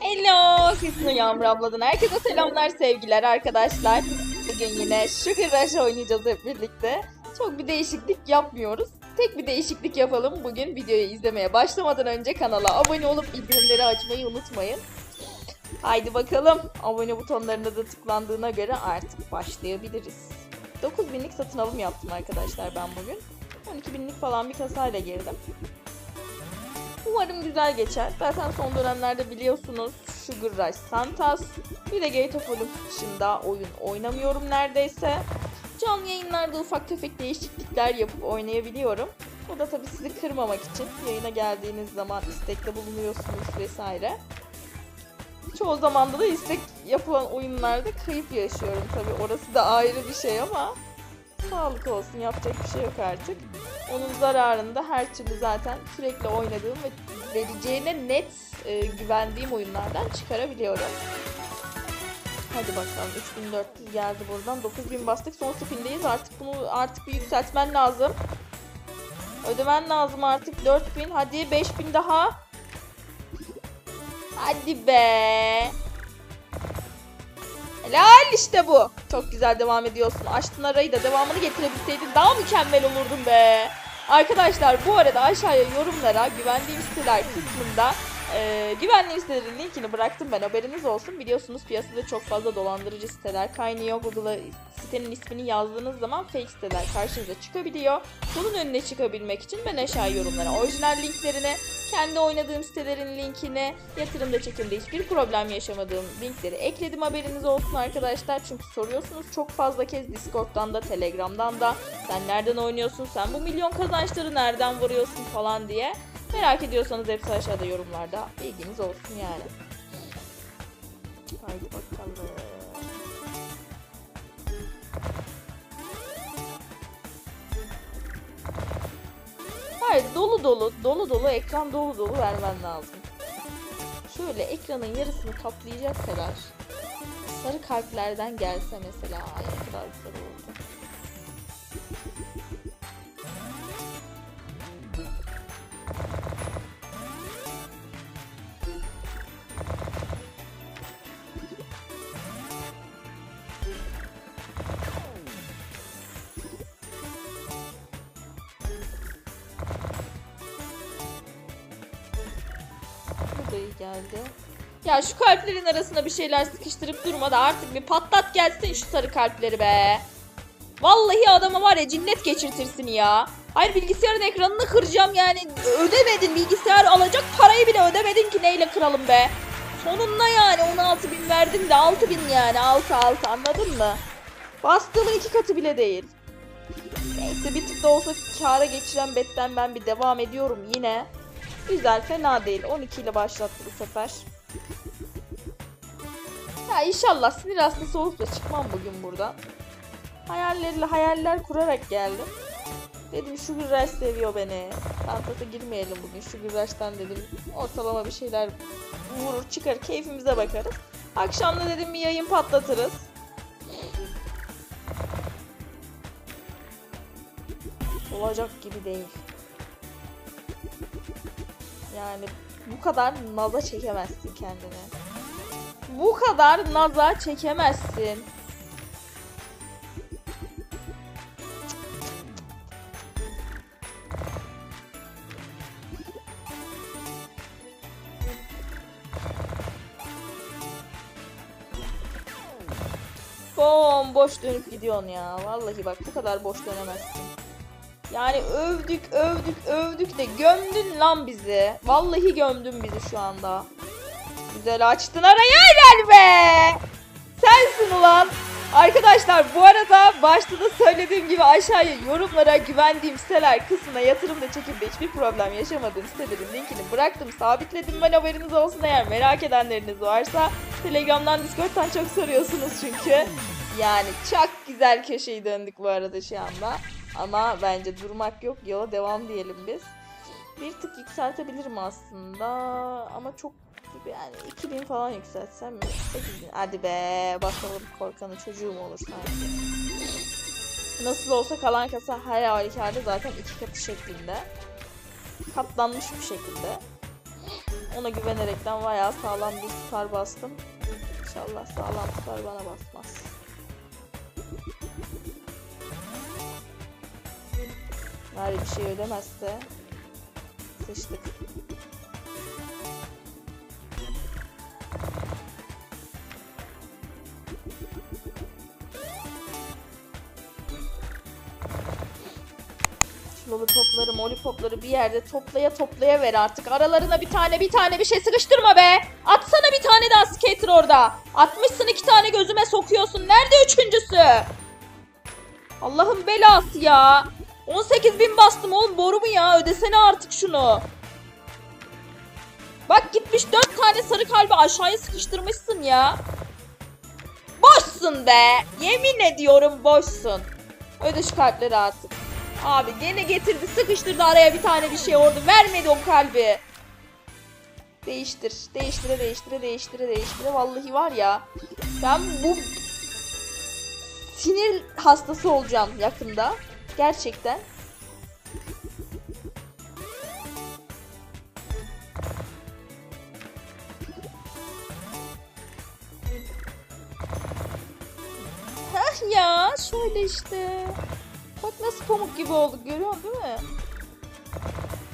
Hello, Hüsnü Yağmur abladan herkese selamlar sevgiler arkadaşlar. Bugün yine Sugar Rush oynayacağız hep birlikte. Çok bir değişiklik yapmıyoruz. Tek bir değişiklik yapalım. Bugün videoyu izlemeye başlamadan önce kanala abone olup bildirimleri açmayı unutmayın. Haydi bakalım. Abone butonlarına da tıklandığına göre artık başlayabiliriz. 9000'lik satın alım yaptım arkadaşlar ben bugün. 12.000'lik falan bir kasayla girdim. Umarım güzel geçer. Zaten son dönemlerde biliyorsunuz Sugar Rush Santas bir de Gate of Olympus dışında oyun oynamıyorum neredeyse. Canlı yayınlarda ufak tefek değişiklikler yapıp oynayabiliyorum. Bu da tabii sizi kırmamak için yayına geldiğiniz zaman istekte bulunuyorsunuz vesaire. Çoğu zamanda da istek yapılan oyunlarda kayıp yaşıyorum tabii. Orası da ayrı bir şey ama sağlık olsun yapacak bir şey yok artık. Onun zararını da her türlü zaten sürekli oynadığım ve vereceğine net e, güvendiğim oyunlardan çıkarabiliyorum. Hadi bakalım 3400 geldi buradan. 9000 bastık son spindeyiz. Artık bunu artık bir yükseltmen lazım. Ödemen lazım artık 4000. Hadi 5000 daha. Hadi be. Helal işte bu. Çok güzel devam ediyorsun. Açtın arayı da devamını getirebilseydin daha mükemmel olurdun be. Arkadaşlar bu arada aşağıya yorumlara güvendiğim siteler kısmında e, güvendiğim sitelerin linkini bıraktım ben haberiniz olsun. Biliyorsunuz piyasada çok fazla dolandırıcı siteler kaynıyor. Google'a sitenin ismini yazdığınız zaman fake siteler karşınıza çıkabiliyor. Bunun önüne çıkabilmek için ben aşağı yorumlara orijinal linklerini, kendi oynadığım sitelerin linkini, yatırımda çekimde hiçbir problem yaşamadığım linkleri ekledim haberiniz olsun arkadaşlar. Çünkü soruyorsunuz çok fazla kez Discord'dan da Telegram'dan da sen nereden oynuyorsun, sen bu milyon kazançları nereden vuruyorsun falan diye. Merak ediyorsanız hepsi aşağıda yorumlarda bilginiz olsun yani. Haydi bakalım. Hayır dolu dolu dolu dolu ekran dolu dolu vermen lazım. Şöyle ekranın yarısını kaplayacak kadar sarı kalplerden gelse mesela ay ne kadar güzel olurdu. Geldi. Ya şu kalplerin arasına bir şeyler sıkıştırıp durma da artık bir patlat gelsin şu sarı kalpleri be. Vallahi adama var ya cinnet geçirtirsin ya. Hayır bilgisayarın ekranını kıracağım yani. Ödemedin bilgisayar alacak parayı bile ödemedin ki neyle kıralım be. Sonunda yani 16 bin verdim de 6 bin yani 6 6 anladın mı? Bastığımın iki katı bile değil. Neyse bir tık da olsa kâra geçiren betten ben bir devam ediyorum yine. Güzel fena değil. 12 ile başlattı bu sefer. Ya inşallah sinir hastası olup da çıkmam bugün buradan. Hayallerle hayaller kurarak geldim. Dedim şu Rush seviyor beni. Fantas'a girmeyelim bugün. Şu Rush'tan dedim ortalama bir şeyler vurur çıkar keyfimize bakarız. Akşam da dedim bir yayın patlatırız. Olacak gibi değil. Yani bu kadar naza çekemezsin kendini. Bu kadar naza çekemezsin. Bomboş dönüp gidiyorsun ya. Vallahi bak bu kadar boş dönemezsin. Yani övdük övdük övdük de gömdün lan bizi. Vallahi gömdün bizi şu anda. Güzel açtın arayı helal be. Sensin ulan. Arkadaşlar bu arada başta da söylediğim gibi aşağıya yorumlara güvendiğim siteler kısmına yatırımda çekimde hiçbir problem yaşamadığım sitelerin linkini bıraktım. Sabitledim ben haberiniz olsun eğer merak edenleriniz varsa. Telegram'dan Discord'dan çok soruyorsunuz çünkü. Yani çok güzel köşeyi döndük bu arada şu anda. Ama bence durmak yok. Yola devam diyelim biz. Bir tık yükseltebilirim aslında. Ama çok yani 2000 falan yükseltsem mi? 8000. Hadi be bakalım korkanı çocuğum olur sanki. Nasıl olsa kalan kasa her halükarda zaten iki katı şeklinde. Katlanmış bir şekilde. Ona güvenerekten bayağı sağlam bir star bastım. İnşallah sağlam star bana basmaz. Bari bir şey ödemezse sıçtık. Lollipopları molipopları bir yerde toplaya toplaya ver artık. Aralarına bir tane bir tane bir şey sıkıştırma be. Atsana bir tane daha skater orada. Atmışsın iki tane gözüme sokuyorsun. Nerede üçüncüsü? Allah'ın belası ya. 18 bin bastım oğlum boru mu ya? Ödesene artık şunu. Bak gitmiş 4 tane sarı kalbi aşağıya sıkıştırmışsın ya. Boşsun be. Yemin ediyorum boşsun. Öde şu kalpleri artık. Abi gene getirdi sıkıştırdı araya bir tane bir şey orada. Vermedi o kalbi. Değiştir. Değiştire değiştire değiştire değiştire. Vallahi var ya. Ben bu sinir hastası olacağım yakında. Gerçekten. Hah ya şöyle işte. Bak nasıl pamuk gibi olduk görüyorsun değil mi?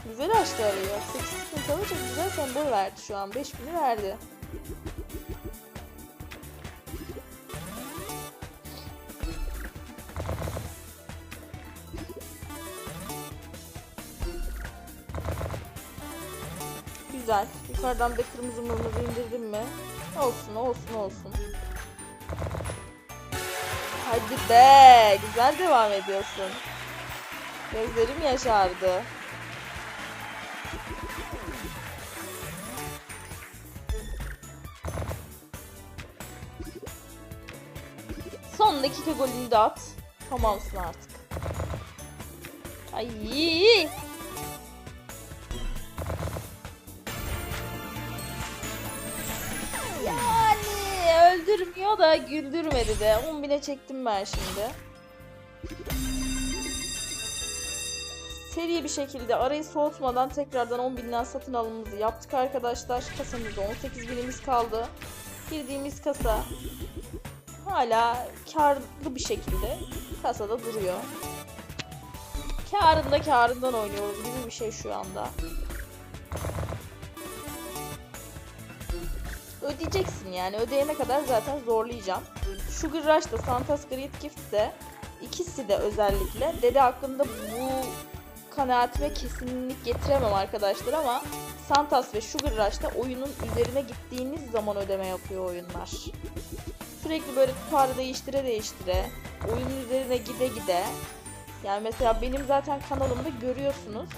Güzel açtı arayı. 8 bin kalınca çok güzel sembol verdi şu an. 5000'i verdi. Güzel. Yukarıdan da kırmızı mırmızı indirdim mi? Olsun olsun olsun. Hadi be. Güzel devam ediyorsun. Gözlerim yaşardı. Son dakika golünü de at. Tamamsın artık. Ay. Öldürmüyor da güldürmedi de. 10 bine çektim ben şimdi. Seri bir şekilde arayı soğutmadan tekrardan 10 binden satın alımımızı yaptık arkadaşlar. Kasamızda 18 binimiz kaldı. Girdiğimiz kasa hala karlı bir şekilde kasada duruyor. Karında karından oynuyoruz gibi bir şey şu anda. Ödeyeceksin yani. Ödeyene kadar zaten zorlayacağım. Sugar Rush da Santa's Great Gift de ikisi de özellikle dede hakkında bu kanaatime kesinlik getiremem arkadaşlar ama Santas ve Sugar Rush'ta oyunun üzerine gittiğiniz zaman ödeme yapıyor oyunlar. Sürekli böyle tutarı değiştire değiştire, oyunun üzerine gide gide. Yani mesela benim zaten kanalımda görüyorsunuz.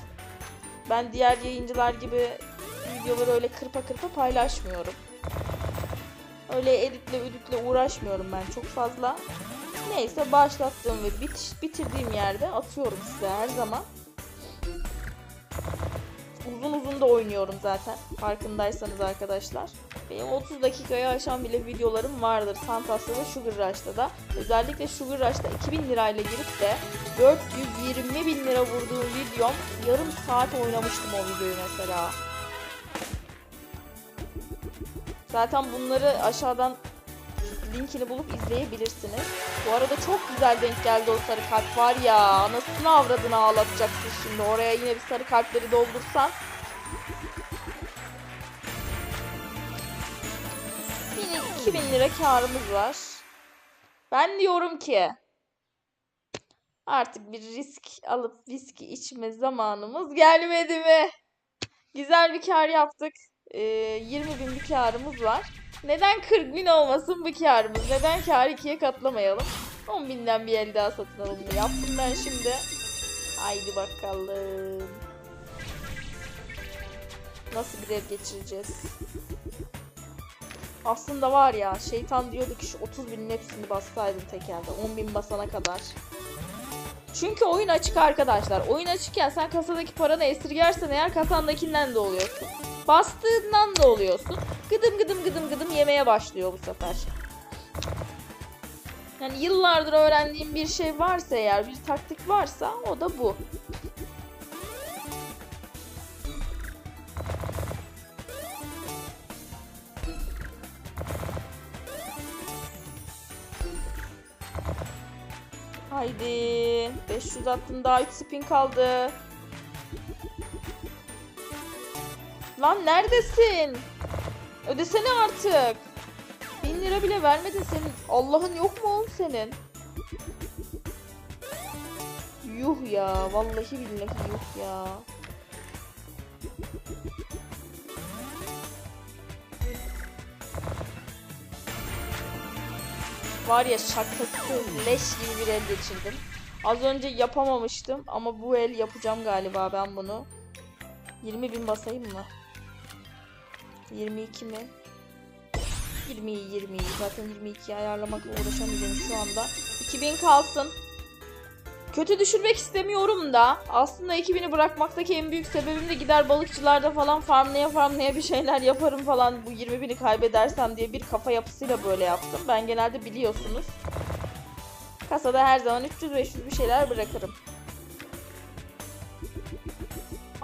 Ben diğer yayıncılar gibi videoları öyle kırpa kırpa paylaşmıyorum. Öyle editle üditle uğraşmıyorum ben çok fazla. Neyse başlattığım ve bitiş, bitirdiğim yerde atıyorum size her zaman. Uzun uzun da oynuyorum zaten farkındaysanız arkadaşlar. Benim 30 dakikaya aşan bile videolarım vardır Santas'ta da Sugar Rush'ta da. Özellikle Sugar Rush'ta 2000 lirayla girip de 420 bin lira vurduğum videom yarım saat oynamıştım o videoyu mesela. Zaten bunları aşağıdan linkini bulup izleyebilirsiniz. Bu arada çok güzel denk geldi o sarı kalp var ya. Anasını avradını ağlatacaksın şimdi. Oraya yine bir sarı kalpleri doldursan. 2000 lira karımız var. Ben diyorum ki artık bir risk alıp viski içme zamanımız gelmedi mi? Güzel bir kar yaptık. Ee, 20 bin bir karımız var. Neden 40 bin olmasın bu karımız? Neden karı ikiye katlamayalım? 10 binden bir el daha satın alımını yaptım ben şimdi. Haydi bakalım. Nasıl bir ev geçireceğiz? Aslında var ya şeytan diyordu ki şu 30 binin hepsini bassaydım tekelde. 10 bin basana kadar. Çünkü oyun açık arkadaşlar. Oyun açıkken sen kasadaki paranı esirgersen eğer kasandakinden de oluyorsun. Bastığından da oluyorsun. Gıdım gıdım gıdım gıdım yemeye başlıyor bu sefer. Yani yıllardır öğrendiğim bir şey varsa eğer, bir taktik varsa o da bu. Haydi. 500 attım daha 3 spin kaldı. Lan neredesin? Ödesene artık. 1000 lira bile vermedin senin. Allah'ın yok mu oğlum senin? Yuh ya. Vallahi billahi yuh ya. Var ya şakasız leş gibi bir el geçirdim. Az önce yapamamıştım ama bu el yapacağım galiba ben bunu. 20 bin basayım mı? 22 mi? 20 20 zaten 22'yi ayarlamakla uğraşamayacağım şu anda. 2000 kalsın. Kötü düşürmek istemiyorum da aslında 2000'i bırakmaktaki en büyük sebebim de gider balıkçılarda falan farmlaya farmlaya bir şeyler yaparım falan bu 20.000'i kaybedersem diye bir kafa yapısıyla böyle yaptım. Ben genelde biliyorsunuz. Kasada her zaman 300-500 bir şeyler bırakırım.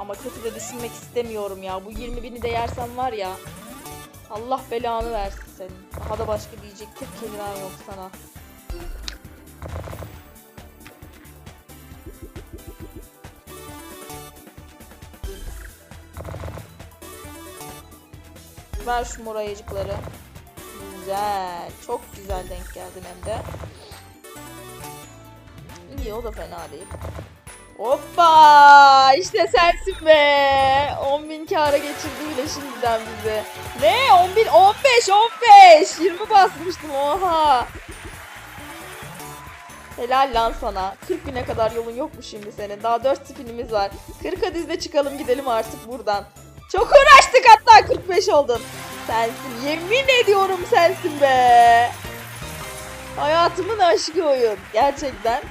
Ama kötü de düşünmek istemiyorum ya. Bu 20.000'i de yersem var ya. Allah belanı versin senin. Daha da başka diyecek tek kelimem yok sana. Ver şu mor ayıcıkları. Güzel. Çok güzel denk geldin hem de. İyi o da fena değil. Hoppa! İşte sensin be. 10.000 kâra geçirdi bile şimdiden bizi. Ne? 10.000 15 15 20 basmıştım oha. Helal lan sana. 40 bine kadar yolun yok mu şimdi senin? Daha 4 spinimiz var. 40 hadizle çıkalım gidelim artık buradan. Çok uğraştık hatta 45 oldun. Sensin. Yemin ediyorum sensin be. Hayatımın aşkı oyun. Gerçekten.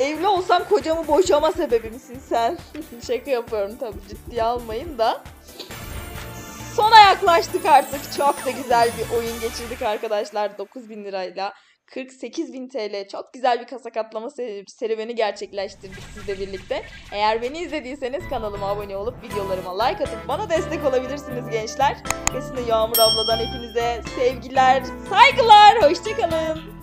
Evli olsam kocamı boşama sebebimsin sen. Şaka yapıyorum tabii ciddiye almayın da. Sona yaklaştık artık. Çok da güzel bir oyun geçirdik arkadaşlar 9000 lirayla. 48.000 TL çok güzel bir kasa katlama serüveni gerçekleştirdik sizle birlikte. Eğer beni izlediyseniz kanalıma abone olup videolarıma like atıp bana destek olabilirsiniz gençler. Kesinlikle Yağmur abladan hepinize sevgiler, saygılar, hoşçakalın.